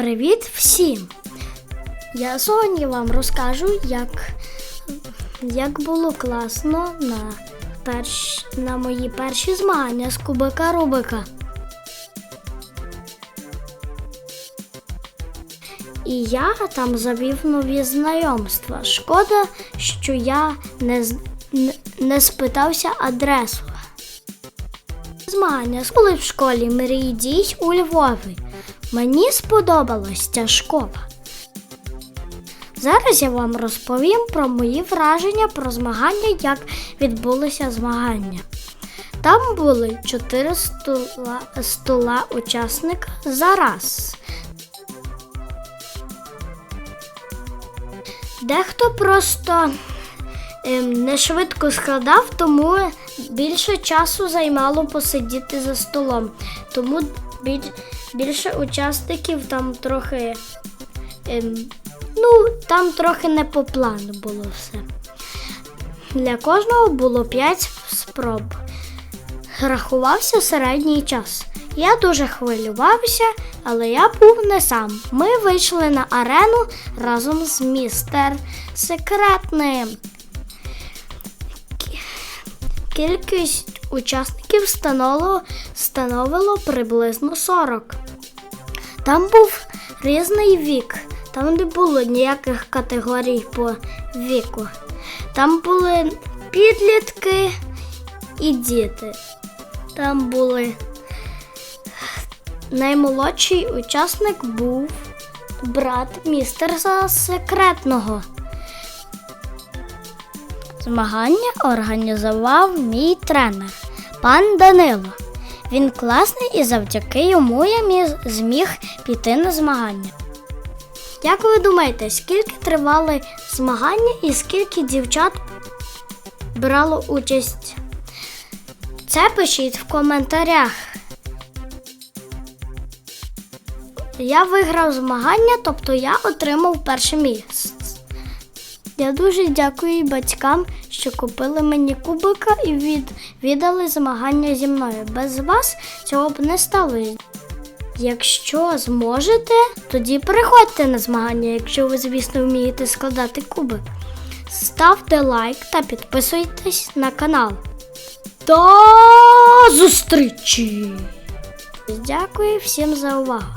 Привіт всім! Я сьогодні вам розкажу, як, як було класно на, перш, на мої перші змагання з кубика Рубика. І я там завів нові знайомства. Шкода, що я не, не, не спитався адресу. Змагання були в школі Мрій дій у Львові. Мені сподобалась ця школа. Зараз я вам розповім про мої враження про змагання, як відбулися змагання. Там були чотири стола, стола учасника за раз. Дехто просто ем, не швидко складав, тому більше часу займало посидіти за столом. Тому біль- більше учасників там трохи. Ем, ну, там трохи не по плану було все. Для кожного було 5 спроб. Рахувався середній час. Я дуже хвилювався, але я був не сам. Ми вийшли на арену разом з містер Секретним. Кі- Кількість учасників становило, становило приблизно 40. Там був різний вік, там не було ніяких категорій по віку. Там були підлітки і діти. Там були наймолодший учасник був брат містера секретного. Змагання організував мій тренер, пан Данило. Він класний і завдяки йому я зміг піти на змагання. Як ви думаєте, скільки тривали змагання і скільки дівчат брало участь? Це пишіть в коментарях. Я виграв змагання, тобто я отримав перше місце. Я дуже дякую батькам, що купили мені кубика і від, віддали змагання зі мною. Без вас цього б не сталося. Якщо зможете, тоді приходьте на змагання, якщо ви, звісно, вмієте складати кубик. Ставте лайк та підписуйтесь на канал. До зустрічі! Дякую всім за увагу!